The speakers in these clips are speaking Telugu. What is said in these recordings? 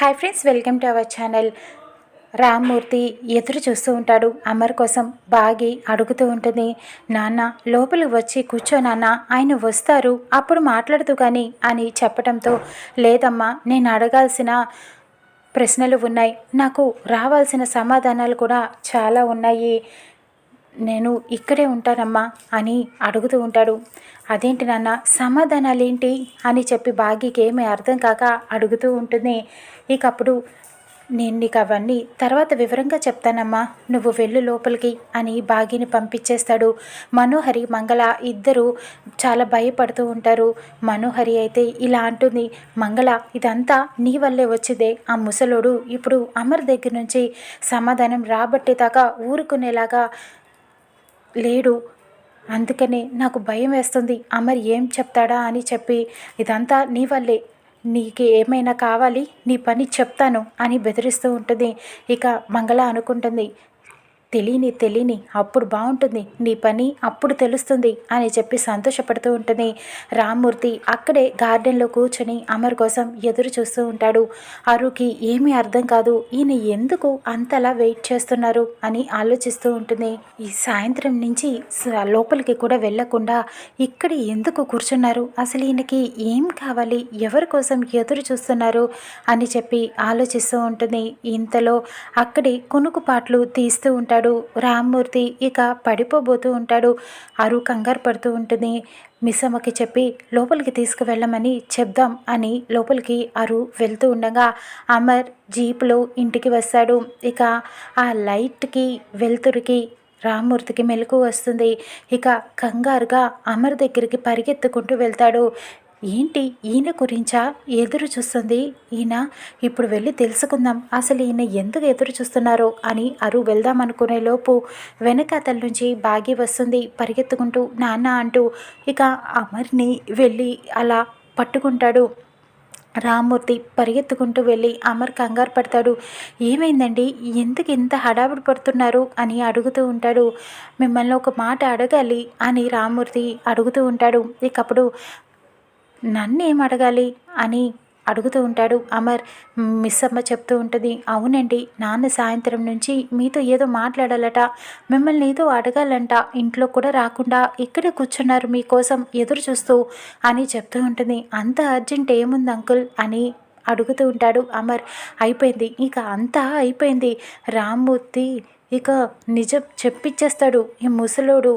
Hi friends welcome to our channel Rammurthy ఎదురు చూస్తూ ఉంటాడు. అమర్ కోసం బాగి అడుగుతూ ఉంటుంది. నాన్న లోపలికి వచ్చి కూర్చో నాన్న ఆయన వస్తారు. అప్పుడు మాట్లాడుతూ కానీ అని చెప్పడంతో లేదమ్మా నేను అడగాల్సిన ప్రశ్నలు ఉన్నాయి. నాకు రావాల్సిన సమాధానాలు కూడా చాలా ఉన్నాయి. నేను ఇక్కడే ఉంటానమ్మా అని అడుగుతూ ఉంటాడు. అదేంటి నాన్న సమాధానాలు ఏంటి అని చెప్పి బాగీకి ఏమీ అర్థం కాక అడుగుతూ ఉంటుంది. ఇక అప్పుడు నేను నీకు అవన్నీ తర్వాత వివరంగా చెప్తానమ్మా నువ్వు వెళ్ళు లోపలికి అని బాగిని పంపించేస్తాడు. మనోహరి మంగళ ఇద్దరు చాలా భయపడుతూ ఉంటారు. మనోహరి అయితే ఇలా అంటుంది. మంగళ ఇదంతా నీ వల్లే వచ్చిందే. ఆ ముసలోడు ఇప్పుడు అమర్ దగ్గర నుంచి సమాధానం రాబట్టేదాకా ఊరుకునేలాగా లేడు. అందుకనే నాకు భయం వేస్తుంది. అమర్ ఏం చెప్తాడా అని చెప్పి ఇదంతా నీ వల్లే. నీకు ఏమైనా కావాలి నీ పని చెప్తాను అని బెదిరిస్తూ ఉంటుంది. ఇక మంగళ అనుకుంటుంది. తెలియని తెలియని అప్పుడు బాగుంటుంది నీ పని అప్పుడు తెలుస్తుంది అని చెప్పి సంతోషపడుతూ ఉంటుంది. రామ్మూర్తి అక్కడే గార్డెన్లో కూర్చొని అమర్ కోసం ఎదురు చూస్తూ ఉంటాడు. అరుకి ఏమీ అర్థం కాదు ఈయన ఎందుకు అంతలా వెయిట్ చేస్తున్నారు అని ఆలోచిస్తూ ఉంటుంది. ఈ సాయంత్రం నుంచి లోపలికి కూడా వెళ్ళకుండా ఇక్కడ ఎందుకు కూర్చున్నారు? అసలు ఈయనకి ఏం కావాలి? ఎవరి కోసం ఎదురు చూస్తున్నారు? అని చెప్పి ఆలోచిస్తూ ఉంటుంది. ఇంతలో అక్కడే కొనుకుపాట్లు తీస్తూ ఉంటాడు. ఉంటాడు. రామ్మూర్తి ఇక పడిపోబోతూ ఉంటాడు. అరు కంగారు పడుతూ ఉంటుంది. మిస్సమ్మకి చెప్పి లోపలికి తీసుకువెళ్ళమని చెప్దాం అని లోపలికి అరు వెళ్తూ ఉండగా అమర్ జీపులో ఇంటికి వస్తాడు. ఇక ఆ లైట్కి వెలుతురికి రామ్మూర్తికి మెలకు వస్తుంది. ఇక కంగారుగా అమర్ దగ్గరికి పరిగెత్తుకుంటూ వెళ్తాడు. ఏంటి ఈయన గురించా? ఎదురు చూస్తుంది. ఈయన ఇప్పుడు వెళ్ళి తెలుసుకుందాం. అసలు ఈయన ఎందుకు ఎదురు చూస్తున్నారో అని అరు వెళ్దాం అనుకునే లోపు వెనకాతల నుంచి బాగి వస్తుంది పరిగెత్తుకుంటూ. నాన్న అంటూ ఇక అమర్ని వెళ్ళి అలా పట్టుకుంటాడు. రామ్మూర్తి పరిగెత్తుకుంటూ వెళ్ళి అమర్ కంగారు పడతాడు. ఏమైందండి? ఎందుకు ఇంత హడావిడి పడుతున్నారు? అని అడుగుతూ ఉంటాడు. మిమ్మల్ని ఒక మాట అడగాలి అని రామ్మూర్తి అడుగుతూ ఉంటాడు. ఇకప్పుడు నన్నేం అడగాలి అని అడుగుతూ ఉంటాడు అమర్. మిస్ అమ్మ చెప్తూ ఉంటుంది అవునండి నాన్న సాయంత్రం నుంచి మీతో ఏదో మాట్లాడాలట. మిమ్మల్ని ఏదో అడగాలంట. ఇంట్లో కూడా రాకుండా ఇక్కడే కూర్చున్నారు మీకోసం ఎదురు చూస్తూ అని చెప్తూ ఉంటుంది. అంత అర్జెంట్ ఏముంది అంకుల్? అని అడుగుతూ ఉంటాడు అమర్. అయిపోయింది ఇక అంతా అయిపోయింది. రామ్మూర్తి ఇక నిజం చెప్పిచ్చేస్తాడు ఈ ముసలోడు.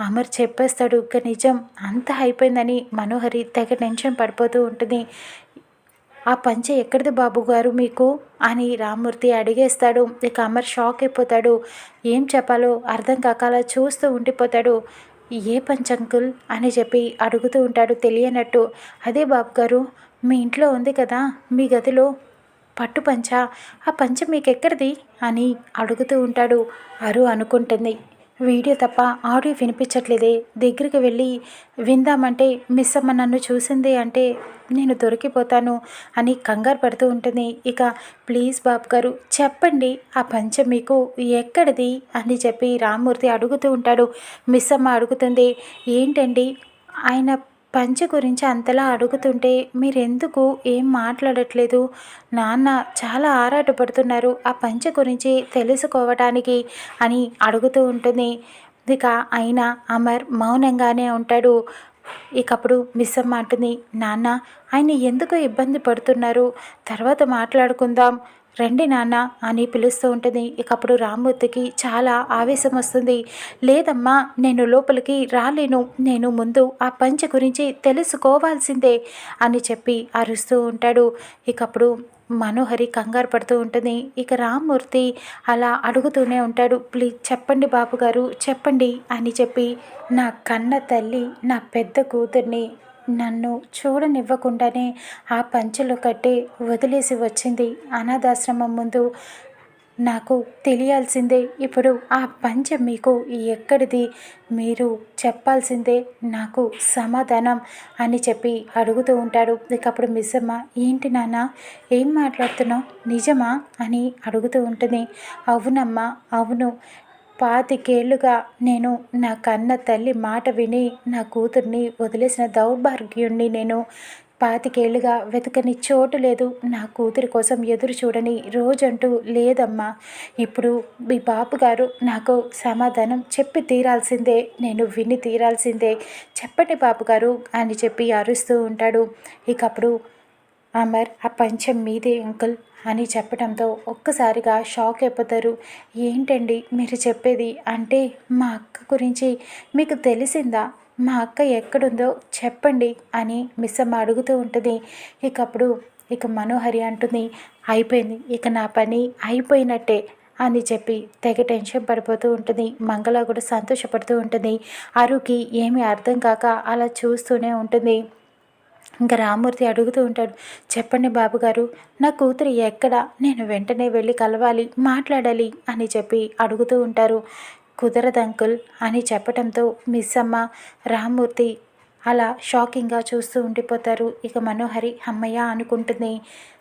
అమర్ చెప్పేస్తాడు ఇక నిజం అంత అయిపోయిందని మనోహరి తెగ టెన్షన్ పడిపోతూ ఉంటుంది. ఆ పంచె ఎక్కడిది బాబు గారు మీకు? అని రామ్మూర్తి అడిగేస్తాడు. ఇక అమర్ షాక్ అయిపోతాడు. ఏం చెప్పాలో అర్థం కాక అలా చూస్తూ ఉండిపోతాడు. ఏ పంచంకుల్ అని చెప్పి అడుగుతూ ఉంటాడు తెలియనట్టు. అదే బాబు గారు మీ ఇంట్లో ఉంది కదా మీ గదిలో. పట్టు పంచ ఆ పంచ మీకెక్కడిది? అని అడుగుతూ ఉంటాడు. అరు అనుకుంటుంది. వీడియో తప్ప ఆడియో వినిపించట్లేదే. దగ్గరికి వెళ్ళి విందామంటే మిస్ అమ్మ నన్ను చూసింది అంటే నేను దొరికిపోతాను అని కంగారు పడుతూ ఉంటుంది. ఇక ప్లీజ్ బాబు గారు చెప్పండి ఆ పంచ మీకు ఎక్కడిది? అని చెప్పి రామ్మూర్తి అడుగుతూ ఉంటాడు. మిస్ అమ్మ అడుగుతుంది ఏంటండి? ఆయన పంచ గురించి అంతలా అడుగుతుంటే మీరెందుకు ఏం మాట్లాడట్లేదు? నాన్న చాలా ఆరాటపడుతున్నారు ఆ పంచ గురించి తెలుసుకోవటానికి అని అడుగుతూ ఉంటుంది. ఇక అయినా అమర్ మౌనంగానే ఉంటాడు. ఇకప్పుడు మిస్సమ్మ అంటుంది నాన్న ఆయన ఎందుకు ఇబ్బంది పడుతున్నారు? తర్వాత మాట్లాడుకుందాం. రండి నాన్న అని పిలుస్తూ ఉంటుంది. ఇకప్పుడు రామ్మూర్తికి చాలా ఆవేశం వస్తుంది. లేదమ్మా నేను లోపలికి రాలేను. నేను ముందు ఆ పంచ గురించి తెలుసుకోవాల్సిందే అని చెప్పి అరుస్తూ ఉంటాడు. ఇకప్పుడు మనోహరి కంగారు పడుతూ ఉంటుంది. ఇక రామ్మూర్తి అలా అడుగుతూనే ఉంటాడు. ప్లీజ్ చెప్పండి బాబుగారు చెప్పండి అని చెప్పి నా కన్న తల్లి నా పెద్ద కూతుర్ని నన్ను చూడనివ్వకుండానే ఆ పంచెలు కట్టి వదిలేసి వచ్చింది అనాథాశ్రమం ముందు. నాకు తెలియాల్సిందే ఇప్పుడు ఆ పంచ మీకు ఎక్కడిది? మీరు చెప్పాల్సిందే నాకు సమాధానం అని చెప్పి అడుగుతూ ఉంటాడు. ఇకప్పుడు మిస్సమ్మ ఏంటి నాన్న ఏం మాట్లాడుతున్నావు? నిజమా? అని అడుగుతూ ఉంటుంది. అవునమ్మా అవును. పాతికేళ్ళుగా నేను నా కన్న తల్లి మాట విని నా కూతుర్ని వదిలేసిన దౌర్భాగ్యుణ్ణి నేను పాతికేళ్ళుగా వెతకని చోటు లేదు. నా కూతురి కోసం ఎదురు చూడని రోజంటూ లేదమ్మా. ఇప్పుడు మీ బాపుగారు నాకు సమాధానం చెప్పి తీరాల్సిందే. నేను విని తీరాల్సిందే. చెప్పండి బాపుగారు అని చెప్పి అరుస్తూ ఉంటాడు. ఇకప్పుడు అమర్ ఆ పంచం మీదే అంకుల్. అని చెప్పడంతో ఒక్కసారిగా షాక్ అయిపోతారు. ఏంటండి మీరు చెప్పేది? అంటే మా అక్క గురించి మీకు తెలిసిందా? మా అక్క ఎక్కడుందో చెప్పండి అని మిస్సమ్మ అడుగుతూ ఉంటుంది. ఇక అప్పుడు ఇక మనోహరి అంటుంది అయిపోయింది ఇక నా పని అయిపోయినట్టే అని చెప్పి తెగ టెన్షన్ పడిపోతూ ఉంటుంది. మంగళ కూడా సంతోషపడుతూ ఉంటుంది. అరుకి ఏమీ అర్థం కాక అలా చూస్తూనే ఉంటుంది. ఇంకా రామూర్తి అడుగుతూ ఉంటాడు చెప్పండి బాబుగారు నా కూతురు ఎక్కడ? నేను వెంటనే వెళ్ళి కలవాలి మాట్లాడాలి అని చెప్పి అడుగుతూ ఉంటారు. కుదరదు అంకుల్ అని చెప్పడంతో మిస్ అమ్మ రామ్మూర్తి అలా షాకింగ్గా చూస్తూ ఉండిపోతారు. ఇక మనోహరి అమ్మయ్య అనుకుంటుంది.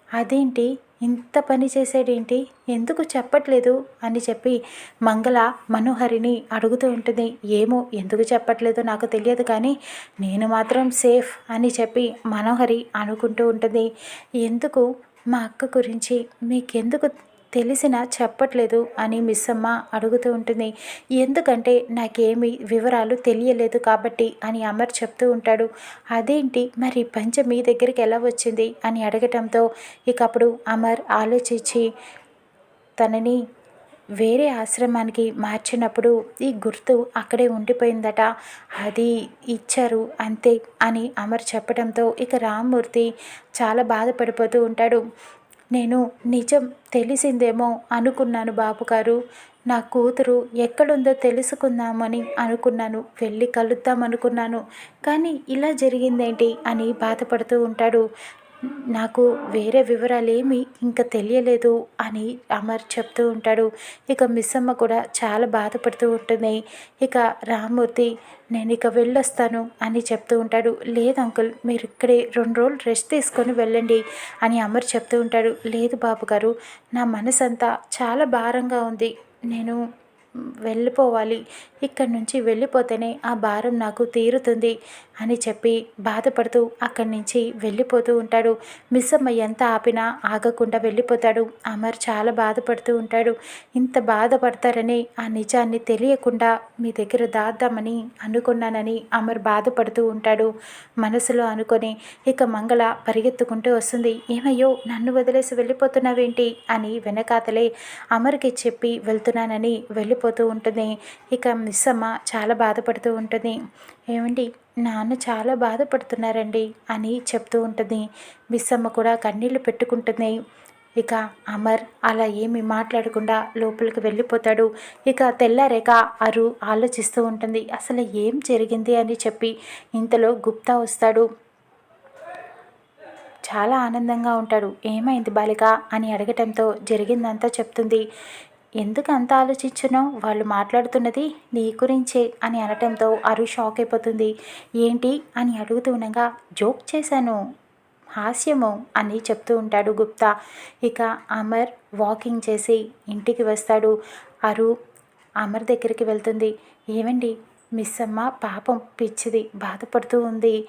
అదేంటి? ఇంత పని చేసాడేంటి ఎందుకు చెప్పట్లేదు? అని చెప్పి మంగళ మనోహరిని అడుగుతూ ఉంటుంది. ఏమో ఎందుకు చెప్పట్లేదో నాకు తెలియదు కానీ నేను మాత్రం సేఫ్ అని చెప్పి మనోహరి అనుకుంటూ ఉంటుంది. ఎందుకు? మా అక్క గురించి మీకెందుకు తెలిసినా చెప్పట్లేదు అని మిస్ అమ్మ అడుగుతూ ఉంటుంది. ఎందుకంటే నాకేమి వివరాలు తెలియలేదు కాబట్టి అని అమర్ చెప్తూ ఉంటాడు. అదేంటి? మరి పంచ మీ దగ్గరికి ఎలా వచ్చింది? అని అడగటంతో ఇక అప్పుడు అమర్ ఆలోచించి తనని వేరే ఆశ్రమానికి మార్చినప్పుడు ఈ గుర్తు అక్కడే ఉండిపోయిందట. అది ఇచ్చారు అంతే అని అమర్ చెప్పడంతో ఇక రామ్మూర్తి చాలా బాధపడిపోతూ ఉంటాడు. నేను నిజం తెలిసిందేమో అనుకున్నాను బాబుగారు నా కూతురు ఎక్కడుందో తెలుసుకుందామని అనుకున్నాను. వెళ్ళి కలుద్దాం అనుకున్నాను కానీ ఇలా జరిగిందేంటి అని బాధపడుతూ ఉంటాడు. నాకు వేరే వివరాలు ఏమి ఇంకా తెలియలేదు అని అమర్ చెప్తూ ఉంటాడు. ఇక మిస్సమ్మ కూడా చాలా బాధపడుతూ ఉంటుంది. ఇక రామ్మూర్తి నేను ఇక వెళ్ళొస్తాను అని చెప్తూ ఉంటాడు. లేదు అంకుల్ మీరు ఇక్కడే రెండు రోజులు రెస్ట్ తీసుకొని వెళ్ళండి అని అమర్ చెప్తూ ఉంటాడు. లేదు బాబు గారు నా మనసంతా చాలా భారంగా ఉంది. నేను వెళ్ళిపోవాలి. ఇక్కడి నుంచి వెళ్ళిపోతేనే ఆ భారం నాకు తీరుతుంది. అని చెప్పి బాధపడుతూ అక్కడి నుంచి వెళ్ళిపోతూ ఉంటాడు. మిస్సమ్మ ఎంత ఆపినా ఆగకుండా వెళ్ళిపోతాడు. అమర్ చాలా బాధపడుతూ ఉంటాడు. ఇంత బాధపడతారని ఆ నిజాన్ని తెలియకుండా మీ దగ్గర దాద్దామని అనుకున్నానని అమర్ బాధపడుతూ ఉంటాడు. మనసులో అనుకొని ఇక మంగళ పరిగెత్తుకుంటూ వస్తుంది. ఏమయ్యో నన్ను వదిలేసి వెళ్ళిపోతున్నావేంటి? అని వెనకాతలే అమర్కి చెప్పి వెళ్తున్నానని వెళ్ళిపోతూ ఉంటుంది. ఇక మిస్సమ్మ చాలా బాధపడుతూ ఉంటుంది. ఏమండి నాన్న చాలా బాధపడుతున్నారండి అని చెప్తూ ఉంటుంది. మిస్సమ్మ కూడా కన్నీళ్ళు పెట్టుకుంటుంది. ఇక అమర్ అలా ఏమి మాట్లాడకుండా లోపలికి వెళ్ళిపోతాడు. ఇక తెల్లారేక అరు ఆలోచిస్తూ ఉంటుంది. అసలు ఏం జరిగింది అని చెప్పి ఇంతలో గుప్తా వస్తాడు. చాలా ఆనందంగా ఉంటాడు. ఏమైంది బాలిక అని అడగటంతో జరిగిందంతా చెప్తుంది. ఎందుకు అంత ఆలోచించున్నావు? వాళ్ళు మాట్లాడుతున్నది నీ గురించే అని అనటంతో అరు షాక్ అయిపోతుంది. ఏంటి? అని అడుగుతుండగా జోక్ చేశాను. హాస్యము అని చెప్తూ ఉంటాడు గుప్తా. ఇక అమర్ వాకింగ్ చేసి ఇంటికి వస్తాడు. అరు అమర్ దగ్గరికి వెళ్తుంది. ఏమండి మిస్ అమ్మ పాపం పిచ్చిది బాధపడుతూ ఉంది.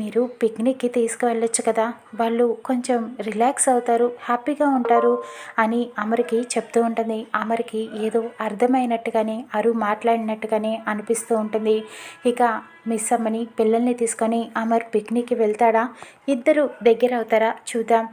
మీరు పిక్నిక్కి తీసుకువెళ్ళొచ్చు కదా. వాళ్ళు కొంచెం రిలాక్స్ అవుతారు హ్యాపీగా ఉంటారు అని అమరికి చెప్తూ ఉంటుంది. అమరికి ఏదో అర్థమైనట్టుగానే అరు మాట్లాడినట్టుగానే అనిపిస్తూ ఉంటుంది. ఇక మిస్ అమ్మని పిల్లల్ని తీసుకొని అమర్ పిక్నిక్కి వెళ్తాడా? ఇద్దరు దగ్గర అవుతారా చూద్దాం.